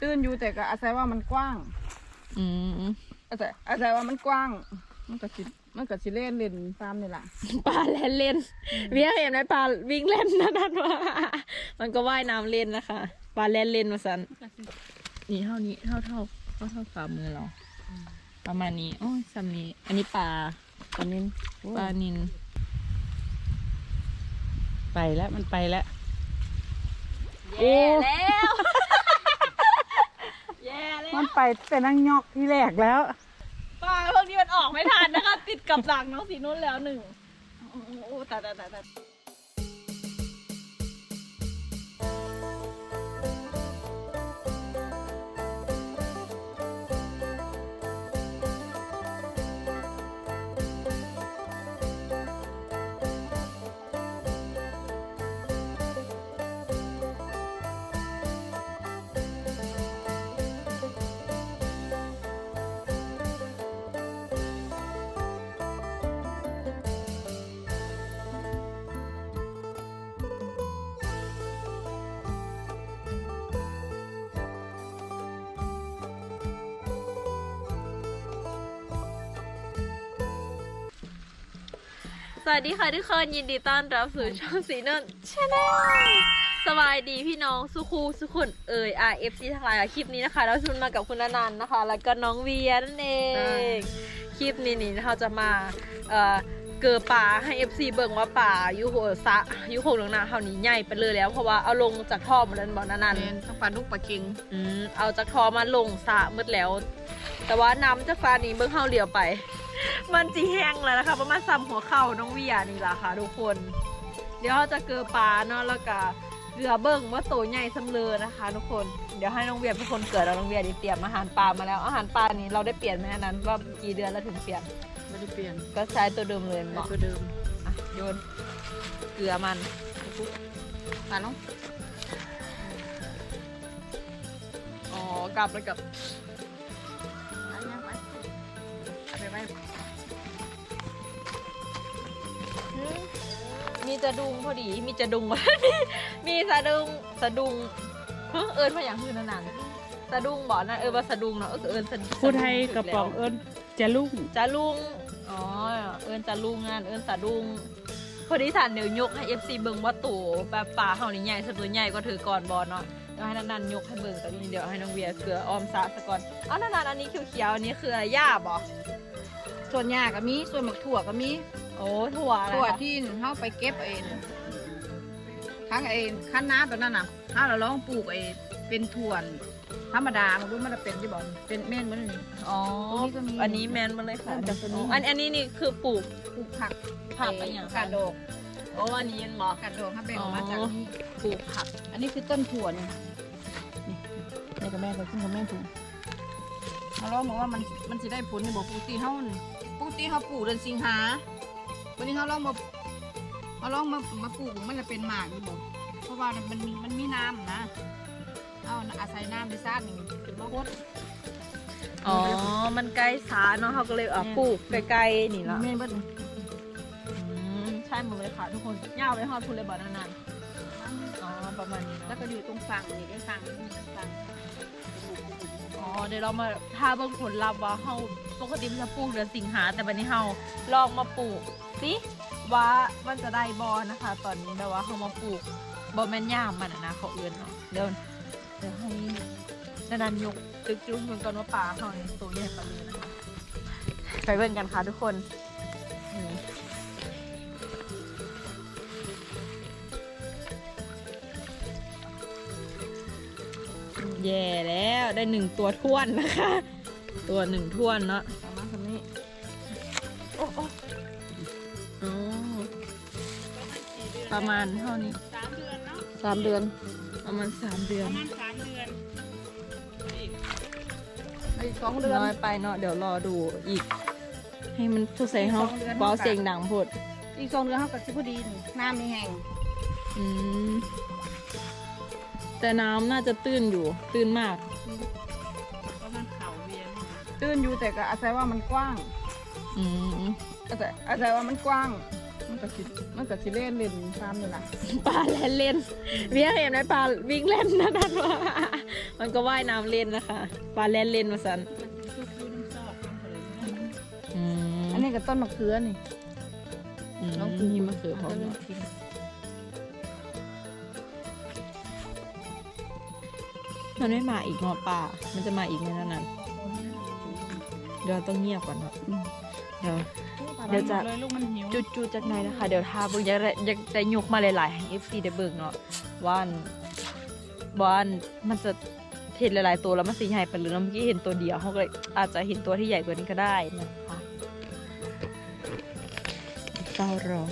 ตื้นอยู่แต่ก็อาศัยว่ามันกว้าง อืมอาศัยอาศัยว่ามันกว้าง มันก็สิมันก็สิเล่นเล่นตามนี่ล่ะปลาแล่นเล่นเวียเห็นไหมปลาวิ่งเล่นนะนั่นว่า มันก็ว่ายน้ำเล่นนะคะปลาแล่นเล่นมาสันนี่เท่านี้เท่าเท่าเท่าเท่าฝ่ามือเราประมาณนี้โอ้ยซ้ำนี้ อันนี้ปลาตอนนี้ปลานินไปแล้วมันไปแล้วแย่แล้วแย่แล้ว มันไปแต่นั่งยอกที่แรกแล้วปลาพวกนี้มันออกไม่ทันนะคะ ติดกับหลังน้องสีนุ่นแล้วหนึ่งโอ้แต่แต่แต่ วัสดีค่ะทุกคนยินดีต้อนรับสู่ช่องสีนนชาแนลสบายดีพี่น้องสุคูสุขุนเอ่ย RFC ทั้งหลายค่ะคลิปนี้นะคะเราชุนมากับคุณอนันต์นะคะ แล้วก็น้องเวียนั่นเองคลิปนี้นี่เราจะมาเอ่อเกือป่าให้ FC เบิ่งว่าป่าอยูโหสะอยูโหลงนาเท่านี้ใหญ่ไปเลยแล้วเพราะว่าเอาลงจากท่อมาแล้วบอกนันนันเนต้องปลาลูกปลาเก่งอืมเอาจากท่อมาลงสระมืดแล้ว แต่ว่าน้ำจากฟ้านี้เบิ่งเข้าเหลียวไป มันจีแห้งแล้วนะคะประมาณซ้ำหัวเข่าน้องเวียนี่ล่ะค่ะทุกคน เดี๋ยวเราจะเกลือปลาเนาะแล้วก็เกลือเบิ่งว่าโตใหญ่สำเร็จนะคะ ทุกคนเดี๋ยวให้น้องเวียเป็นคนเกิดแล้วน้องเวียได้เตรียมอาหารปลามาแล้ว อาหารปลานี้เราได้เปลี่ยนไหมอันนั้นว่ากี่เดือนแล้วถึงเปลี่ยนไม่ได้เปลี่ยนก็ใช้ตัวเดิมเลยใช้เนาะตัวเดิมอะโยนเกลือมันปลาลงอ๋อกลับแล้วกลับ จะดุงพอดี มีจะดุง มีมีสะดุงสะดุงเฮ้ยเอิญมาอย่างคืนนานๆสะดุงบอกนะเออว่าสะดุงเนาะเออเอิญสะดุงผู้ไทยกระป๋องเอิญจะลุ่งจะลุงอ๋อเอิญจะลุงงานเอิญสะดุงพอดีฐานเดี๋ยวยกให้ FC เบิ่งว่าตู่แบบป่าเฮานี่ใหญ่สุดตัวใหญ่ก็ถือก่อนบอลเนาะเดี๋ยวให้นันๆยกให้เบิ่งแต่นี่เดี๋ยวให้น้องเวียเกลือออมซะสะก่อนเอานันๆอันนี้เขียวๆอันนี้คืออะไรหญ้าบอ ส่วนหญ้าก็มี ส่วนหมักถั่วก็มี โอ้ถั่วอะไรถั่วคะที่เขาไปเก็บเองทั้งไอ้ขั้นน้าตัวนั้นน่ะถ้าเราลองปลูกไอ้เป็นถั่วธรรมดามันรู้มันจะเป็นที่บอกเป็นเม่นเหมือนนี่อ๋อตรงนี้ก็มีอันนี้แมนมาเลยค่ะจากตัวนี้อ๋ออันอันนี้นี่คือปลูกปลูกผักผักอะไรอย่างกาดดอกโอ้อันนี้ยังบอกกาดดอกถ้าแบ่งออกมาจากนี่ปลูกผัก อันนี้คือต้นถั่วนี่นี่แม่กับแม่เคยขึ้นกับแม่ถูกมาลองบอกว่ามันมันจะได้ผลนี่บอกปกติเขา ปกติเขาปลูกเดือนสิงหาวันนี้เขาลองมาเขาลองมามาปลูกมันจะเป็นหมากนี่บอกเพราะว่ามันมีมันมีน้ำนะเอาอาศัยน้ำในซาดนี่เป็นมะฮดอ๋อ มันใกล้สาเนาะเขาก็เลยเอาปลูกใกล้ๆนี่ละแม่เบิ้ลอืมใช่หมดเลยค่ะทุกคนยาวไปฮอดพูนเลยบ่นานๆอ๋อประมาณนี้แล้วเนาะก็อยู่ตรงฝั่งนี่ได้ฝั่งนี่ฝั่ง อ๋อเดี๋ยวเรามาถ้าเบิ่งผลลัพธ์ว่าเฮาปกติมันจะปลูกเดือนสิงหาแต่บัดนี้เฮาลองมาปลูกสิว่ามันจะได้บอนะคะ ตอนนี้แบบว่าเฮามาปลูกบอแม่นย่ามมันอะนะเขาเอื่นเนาะเดี๋ยวเดี๋ยวให้นานๆยกตึกจุ้งกันก่อนว่าปลาเฮาเนี่ยตัวใหญ่ปานนี้นะคะไปเบิ่งกันค่ะทุกคนนี่ แย่แล้วได้หนึ่งตัวท้วนนะคะ ตัวหนึ่งท้วนเนาะประมาณนี้โอ้โอ้อ๋อประมาณเท่านี้สามเดือนเนาะสามเดือน ประมาณสามเดือปนระมาณสามเดือนอีกสองเดือนน้อยไปเนาะเดี๋ยวรอดูอีก ให้มันทุกใส่เขาสองเดือนเบาเสียงดังพดอีกสองเดือนเขากับสิพอดีนี่น้ำมีแห้งอืม แต่น้ำน่าจะตื้นอยู่ ตื้นมากประมาณเขาเวียนตื้นอยู่แต่ก็อาศัยว่ามันกว้างอืมอาศัยอาศัยว่ามันกว้าง มันก็สิมันก็สิเล่นเล่นตามนี่ล่ะปลาแล่นเล่นเวียเห็นไหมปลาวิ่งเล่นนะนั่นว่ามันก็ว่ายน้ำเล่นนะคะปลาแล่นเล่นมาสันอืมอันนี้ก็ต้นมะเขือนี่อืมน้องปลูกมีมะเขือพร้อมเาเนาะกิน มันไม่มาอีกเนาะป่า มันจะมาอีกไหมนั่นน่ะเดี๋ยวต้องเงียบก่อนเนาะอืมเดี๋ยว เดี๋ยวจะเลยลูกมันหิวจุดจุดจากไหนนะคะ เดี๋ยวทาเบิ่งอยากได้อยากได้ยกมาหลายๆให้ FC ได้เบิ่งเนาะว่าอันว่าอันมันจะเห็นหลายๆตัวแล้วมันสีใหญ่ไปหรือเนาะเมื่อกี้เห็นตัวเดียวเขาก็เลยอาจจะเห็นตัวที่ใหญ่กว่านี้ก็ได้นะคะเฝ้ารอ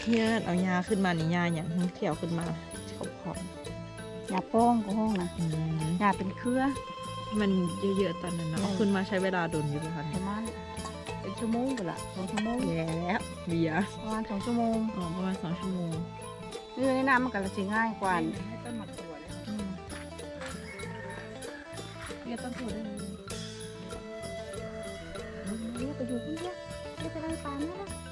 เฮียเอายาขึ้นมานี่ยาอย่างเขียวขึ้นมาขอบขอบ ยาโป้งก็ห้องนะอืมยาเป็นเครือ มันเยอะๆตอนนั้นเนาะอืมเอาขึ้นมาใช้เวลาโดนอยู่เลยค่ะประมาณเป็นชั่วโมงกันละสองชั่วโมงแย่แล้วเบียร์ประมาณสองชั่วโมงอ๋อประมาณสองชั่วโมงนี่ในน้ำมันก็จะง่ายกว่าให้ต้นหมักถั่วเลยอืมเรียกต้นถั่วได้เลยเรียกไปอยู่คนเดียวเรียกไปไล่ปลาเนี่ยนะ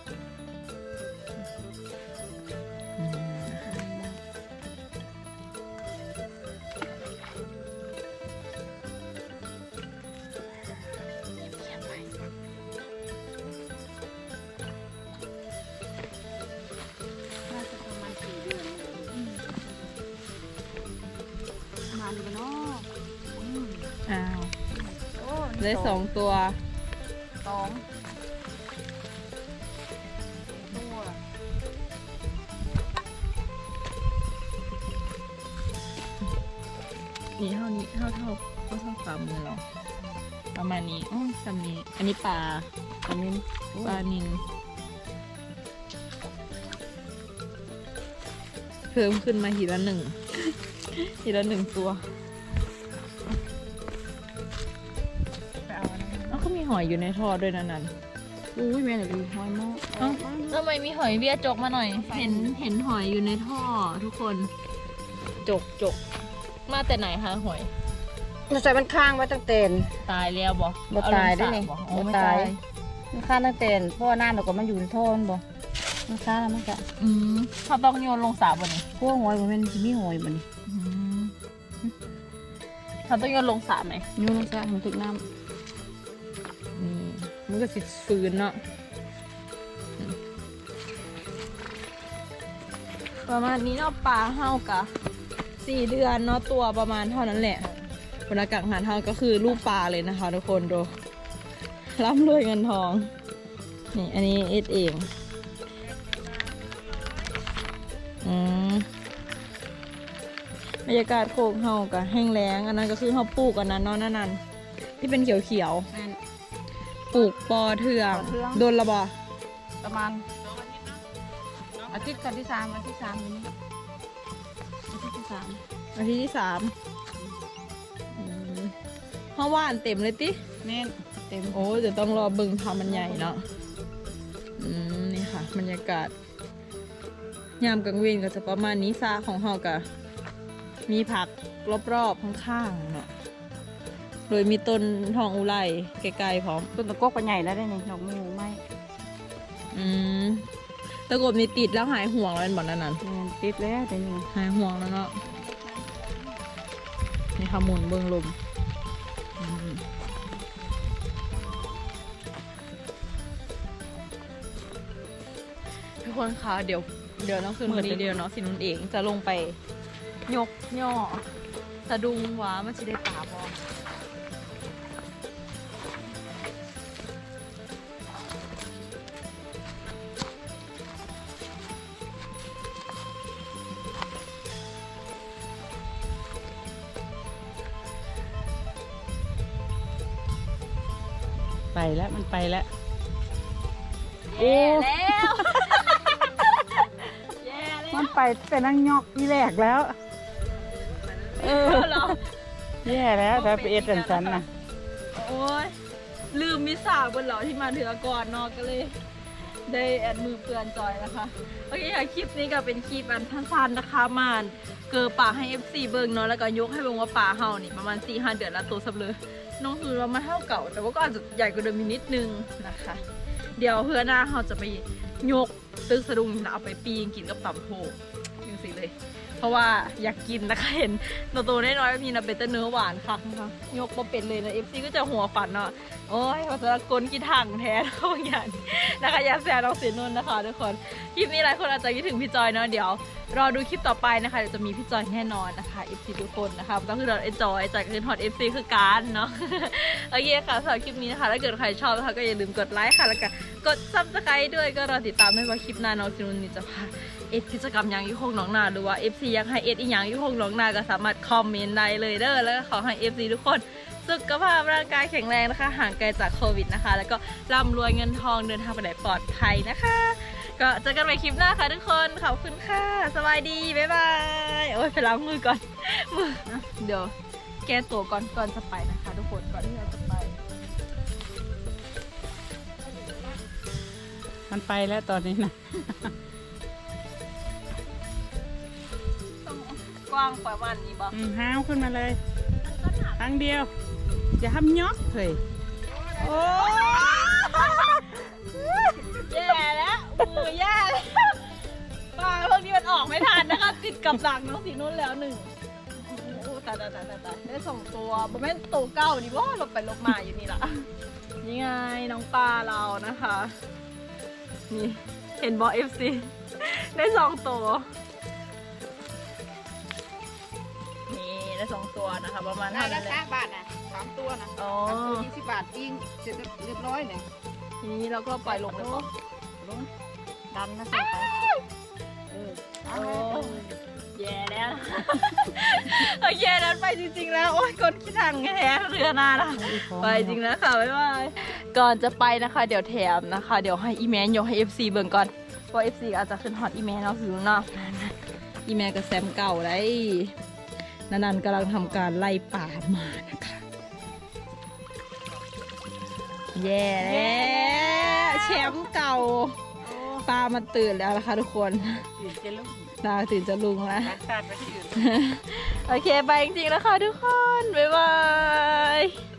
ได้สองตัวสองตัวนี่เท่านี้เท่าเท่าเท่าเท่าฝ่ามือเราประมาณนี้อ๋อจำนี้อันนี้ปลาอันนี้ปลานินเพิ่มขึ้นมาทีละหนึ่ง ทีละหนึ่งตัว มีหอยอยู่ในท่อด้วยนะนันอุ้ยแม่หน่อยดีหอยหม้อเอ้าทำไมมีหอยเบี้ยจกมาหน่อย เห็นเห็นหอยอยู่ในท่อทุกคน จกจกมาแต่ไหนคะหอยเราใส่มันข้างไว้ตั้งแต่นตายแล้วบอบ่ตายได้นี่โอ้บ่ไม่ตาตายยมันข้างตั้งแต่นเพราะว่าน้ำเราก็มันอยู่ในท่อมันบ่มันข้างแล้วมันก็อืมเขาต้องโยนลงสระบนนี้พวกหอยมันสิมีหอยมันอืมเขาต้องโยนลงสระไหมนี่มันซะมันถึกน้อื มันก็สิฟืนเนาะประมาณนี้เนาะปลาเฮากะสี่เดือนเนาะตัวประมาณเท่านั้นแหละผลกังหันเฮาก็คือลูกปลาเลยนะคะทุกคนดูร่ำรวยเงินทอง นี่อันนี้เอ็ดเองอืมบรรยากาศโคกเฮากะแห้งแล้งอันนั้นก็คือเฮาปลูกอันนั้นเนาะนั่นนั่นที่เป็นเขียวๆำแม่น ปลูกปอเทือง ปอเทือง โดนระบอประมาณอาทิตย์กันที่สามอาทิตย์ที่สามอยู่นี่อาทิตย์ที่สามอาทิตย์ที่สามอืมเพราะว่านเต็มเลยติแม่นเต็มโอ้เดี๋ยวต้องรอบึงทำมันใหญ่เนาะ อืม นี่ค่ะบรรยากาศ ยามกลางเวนก็จะประมาณนี้ซาของเฮากะมีผักรอบๆข้างๆเนาะ โดยมีต้นทองอุไรไกลๆพร้อม ต้นตะกกก็ใหญ่แล้วได้นี่ดอกมูไม่อืมตะกบนี่ติดแล้วหายห่วงแล้วเป็นบ่อนนั้นนั้นแม่นติดแล้วแต่นี่หายห่วงแล้วเนาะนี่ค่ะหมุนเบื้องลมอืมทุกคนคะเดี๋ยวเดี๋ยวน้องคืนวันนี้เดียวเนาะสินุนเองจะลงไป ยกย่อสะดุงหว้ามันจะได้ตาบอ ไปแล้วมันไปแล้วโอ้แล้วแย่แล้วมันไปแต่นั่งยอกที่แรกแล้ว เออเหรอแย่แล้วแต่ไปเอ็ดอันฉันนะโอ้ยลืมมิสาบนเหล่าที่มาเถือก่อนเนอะก็เลย ได้แอดมือเปือนจอยนะคะโอเคค่ะคลิปนี้ก็เป็นคลิปอันสั้นๆนะคะมานเกิดป่าให้ FC เบิ่งเนาะแล้วก็ยกให้เบิ่งว่าป่าเฮานี่ประมาณ4ี5เดือนละตัวสับเลย น้องคือเรามาเท่าเก่า แต่ว่าก็อาจจะใหญ่กว่าเดิมนิดนึงนะคะ เดี๋ยวเพื่อหน้าเฮาจะไปยกตึกสะดุงนะเอาไปปีงกินกับตำโพยังสิเลย เพราะว่าอยากกินนะคะเห็นโตๆน้อยๆแบบนี้นะเป็นแต่เนื้อหวานค่ะนะคะยกมาเป็นเลยนะเอฟซีก็จะหัวฝันเนาะโอ้ยภาษากลกีถังแท้เขาอย่างนะคะอยาแซวน้องสีนุ่นนะคะทุกคน คลิปนี้หลายคนอาจจะคิดถึงพี่จอยเนาะเดี๋ยวรอดูคลิปต่อไปนะคะเดี๋ยวจะมีพี่จอยแน่นอนนะคะ FC ทุกคนนะคะก็คือเราเอนจอยจากคือฮอต FC คือการเนาะโอเคค่ะสำหรับคลิปนี้นะคะถ้าเกิดใครชอบนะคะก็อย่าลืมกดไลค์ค่ะแล้วก็กด subscribe ด้วยก็รอติดตามให้ว่าคลิปหน้าน้องซินุนนี่จะพาเอ็ดกิจกรรมย่างยุคงหนองนาหรือว่า FC อยากให้เอ็ดอีหยังยุคงหนองนาก็สามารถคอมเมนต์ได้เลยเด้อแล้วก็ขอให้ FC ทุกคนสุขภาพร่างกายแข็งแรงนะคะ ห่างไกลจากโควิดนะคะ แล้วก็ร่ำรวยเงินทองเดินทางไปไหนปลอดภัยนะคะ ก็เจอกันใหม่คลิปหน้าค่ะทุกคน ขอบคุณค่ะ สบายดี บ๊ายบาย โอ้ยไปล้างมือก่อน มือนะเดี๋ยว แก้ตัวก่อน ก่อนจะไปนะคะ ทุกคน ก่อนที่เราจะไป มันไปแล้วตอนนี้นะ ต้องกว้างประมาณนี้บ่อืมห้าวขึ้นมาเลยครั้งเดียว อย่าทำยอกเลยโอ้แย่แล้ว มือแย่แล้วปลาพวกนี้มันออกไม่ทันนะคะติดกับหลังน้องสีนุ่นแล้วหนึ่งโอ้ตายตายตายตายตายได้สองตัวบอแม่นตัวเก้าดิว่าลบไปลบมาอยู่นี่ละนี่ไงน้องปลาเรานะคะ นี่เห็นบอเอฟซีได้สองตัวนี่ได้สองตัวนะคะ ประมาณได้เท่าแล้นั้วนแหสาละมบาทนะสามตัวนะอ๋อ สามตัวยี่สิบบาทอิงเสร็จเรียบร้อยเนี่ยทีนี้เราก็ปล่อยลงเลยปะลง ดันนะใส่ไปเออเอาโอ้เลยแย่แล้วโอเคนั้นไปจริง ๆ แล้ว โอ้ยกดขี้ทางแท้เรือหนาละไปจริงนะค่ะบ๊ายบายก่อนจะไปนะคะ เดี๋ยวแถมนะคะ เดี๋ยวให้อีแมนยกให้ FC เบิ่งก่อนเพราะ FC อาจจะขึ้นฮอตอีแมนเอาสิเนาะอีแมนกับแซมเก่าได้นันนันกำลังทำการไล่ป่ามานะคะ แย่แล้วแชมป์เก่า ปลามาตื่นแล้วนะคะทุกคนตื่นจะลุกตาตื่นจะลุงแล้วรักชาติไปที่อื่นโอเคไปจริงๆแล้วค่ะทุกคน บ๊ายบาย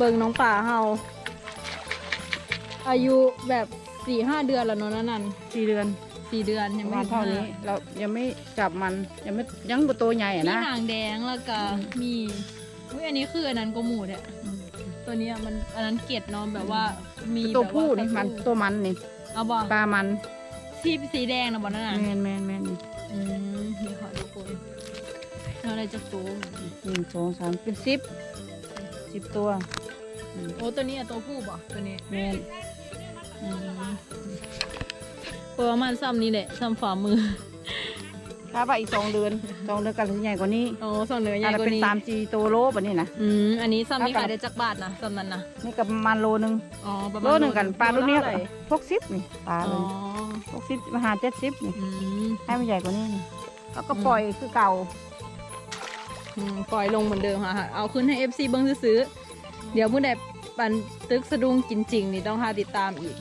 เบิ่งน้องป่าเฮาอายุแบบสี่ห้าเดือนแล้วเนอะนั่นนั่นสี่เดือนสี่เดือนปยังระไม่มาณเท่านี้ เรายังไม่จับมันยังไม่ยังบ่ตัวใหญ่มีอะนะ หางแดงแล้วก็มีอุ้ยอันนี้คืออันนั้นก็หมูเนี่ยตัวเนี้ยมันอันนั้นเกล็ดเนอนแบบว่ามีตัวแบบาผู้นี่มันตัวมันนี่เอาบ่ปลามันสีสีแดงนะบ่นั่นน่ะแมนแมนแมนนี่อืมนี่ค่ะทุกคนเราได้จะตัวหนึ่งสองสามเป็นสิบสิบตัวอืม โอ้ตัวนี้อะตัวผู้บ่ตัวนี้แมนอืมประมาณซ้ำนี้แหละซ้ำฝ่ามือถ้าว่าอีกสองเดือนสองเดือนกันใหญ่กว่านี้โอ้สองเนื้อใหญ่อาจจะกว่าเป็นนี้สามจีโตโลแบบนี้นะอืมอันนี้ซ้ำนี้ถ้าขายกันได้จักบาทนะซ้ำนั้นนะนี่กับประมาณโลนึงอ๋อประมาณโลหนึ่งกันปลารุ่นเนี้ยโละเท่าไหร่พวกสิบนี่ปลาอ๋เลอยพวกสิบมาหาเจ็ดสิบนี่อืมให้มันใหญ่กว่านี้นี่แล้วก็อืมปล่อยคือเก่าอืมปล่อยลงเหมือนเดิมค่ะ เอาขึ้นให้ FC เบิ้งซื้อๆ เดี๋ยวเมื่อใดปันตึกสะดุ้งกินจริงนี่ต้องหาติดตามอีก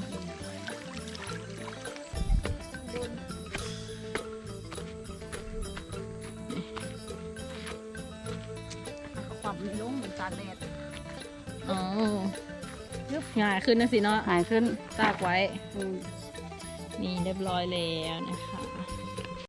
ความไม่ลงเหมือนจานแดดอ๋อง่ายขึ้นนะสิเนาะหายขึ้นตากไว้ อืมนี่เรียบร้อยแล้วนะคะ